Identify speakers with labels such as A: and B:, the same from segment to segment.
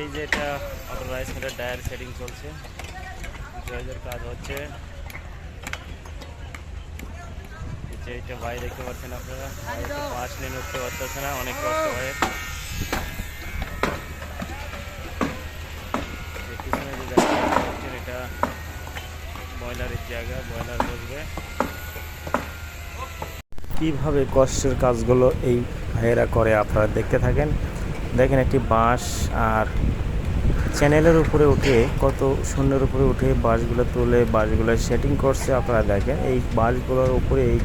A: এই যে এটা অটো রাইস মিলের ডায়ার সেটিং চলছে। জয়ের কাজ হচ্ছে। যে এটা ভাই দেখতে পাচ্ছেন আপনারা। পাঁচ নিয়ে উঠতে পারতেছে না, অনেক কষ্ট হয়। এটা জায়গা কীভাবে কষ্টের কাজগুলো এই ভাইয়েরা করে আপনারা দেখতে থাকেন? দেখেন একটি বাঁশ আর চ্যানেলের উপরে উঠে, কত শূন্যের উপরে উঠে বাঁশগুলো তুলে, বাঁশগুলো সেটিং করছে আপনারা দেখেন। এই বাঁশগুলোর উপরে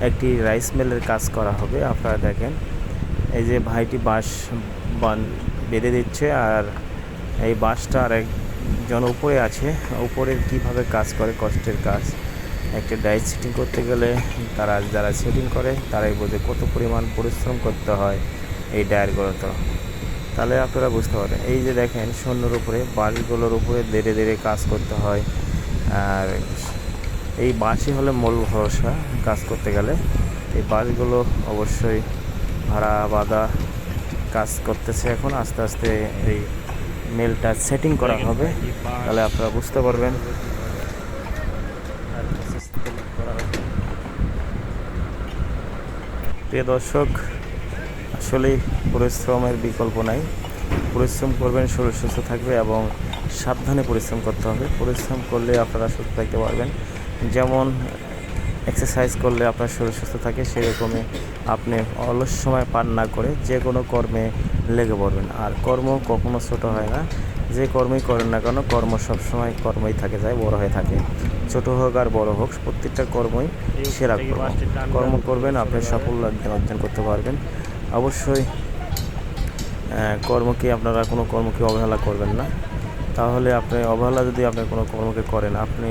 A: একটি রাইস মিলের কাজ করা হবে আপনারা দেখেন। এই যে ভাইটি বাঁশ বান- বেঁধে দিচ্ছে আর এই বাঁশটা আর একজন উপরে আছে। উপরের কীভাবে কাজ করে, কষ্টের কাজ। একটা ডাইস সেটিং করতে গেলে তারা যারা সেটিং করে, তারাই বোঝে কত পরিমাণ পরিশ্রম করতে হয়। এই ডায়ারগুলোতে তাহলে আপনারা বুঝতে পারেন এই যে দেখেন শূন্যর উপরে বাঁশগুলোর উপরে ধীরে ধীরে কাজ করতে হয়। আর এই বাঁশই হলে মূল ভরসা কাজ করতে গেলে। এই বাঁশগুলো অবশ্যই ভাড়া বাঁধা কাজ করতেছে। এখন আস্তে আস্তে এই মেলটা সেটিং করা হবে। তাহলে আপনারা বুঝতে পারবেন। প্রিয় দর্শক আসলেই পরিশ্রমের বিকল্প নাই। পরিশ্রম করবেন, শরীর সুস্থ থাকবে এবং সাবধানে পরিশ্রম করতে হবে। পরিশ্রম করলে আপনারা সুস্থ থাকতে পারবেন। যেমন এক্সারসাইজ করলে আপনার শরীর সুস্থ থাকে, সেরকমই আপনি অলস সময় পার না করে যে কোনো কর্মে লেগে পড়বেন। আর কর্ম কখনো ছোট হয় না। যে কর্মই করেন না কেন, কর্ম সবসময় কর্মই থাকে, যায় বড় হয়ে থাকে। ছোট হোক আর বড় হোক, প্রত্যেকটা কর্মই সেরা কর্ম। কর্ম করবেন, আপনি সাফল্য অর্জন করতে পারবেন। অবশ্যই কর্মকে আপনারা কোনো কর্মকে অবহেলা করবেন না। তাহলে আপনি অবহেলা যদি আপনি কোনো কর্মকে করেন, আপনি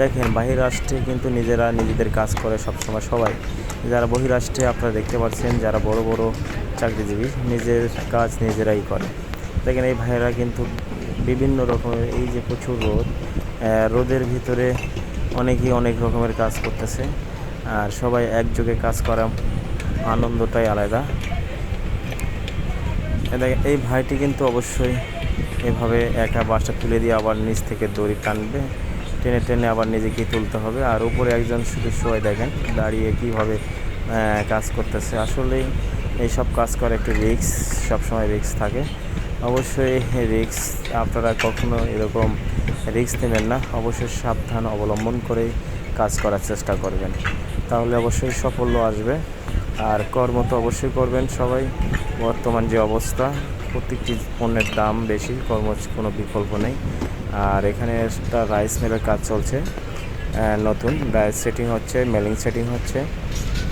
A: দেখেন বাহির রাষ্ট্রে কিন্তু নিজেরা নিজেদের কাজ করে সবসময় সবাই। যারা বহিরাষ্ট্রে আপনারা দেখতে পাচ্ছেন, যারা বড় বড় চাকরিজীবী, নিজের কাজ নিজেরাই করে। দেখেন এই ভাইয়েরা কিন্তু বিভিন্ন রকমের, এই যে প্রচুর রোদ রোদের ভিতরে অনেকেই অনেক রকমের কাজ করতেছে। আর সবাই একযোগে কাজ করা আনন্দটাই আলাদা। এই ভাইটি কিন্তু অবশ্যই এভাবে একা বাসটা তুলে দিয়ে আবার নিচ থেকে দড়ি টানবে। টেনে টেনে আবার নিজেকে তুলতে হবে। আর উপরে একজন শুধু শোয় দেখেন, দাঁড়িয়ে কীভাবে কাজ করতেছে। আসলেই এইসব কাজ করে একটু রিক্স সবসময় রিক্স থাকে। অবশ্যই রিক্স আপনারা কখনো এরকম রিক্স নেবেন না। অবশ্যই সাবধান অবলম্বন করে কাজ করার চেষ্টা করবেন। তাহলে অবশ্যই সাফল্য আসবে। আর কর্ম তো অবশ্যই করবেন সবাই। বর্তমান যে অবস্থা, প্রত্যেকটি পণ্যের দাম বেশি, কর্ম কোনো বিকল্প নেই। আর এখানে একটা রাইস মিলের কাজ চলছে নতুন। রাইস সেটিং হচ্ছে, মেলিং সেটিং হচ্ছে।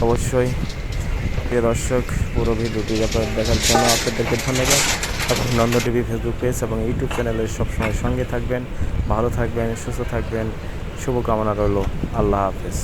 A: অবশ্যই প্রিয় দর্শক ভিডিওটি ব্যাপার দেখার জন্য আপনাদেরকে ধন্যবাদ। এবং নন্দ টিভি ফেসবুক পেজ এবং ইউটিউব চ্যানেলের সবসময় সঙ্গে থাকবেন, ভালো থাকবেন, সুস্থ থাকবেন। শুভকামনা রইল, আল্লাহ হাফেজ।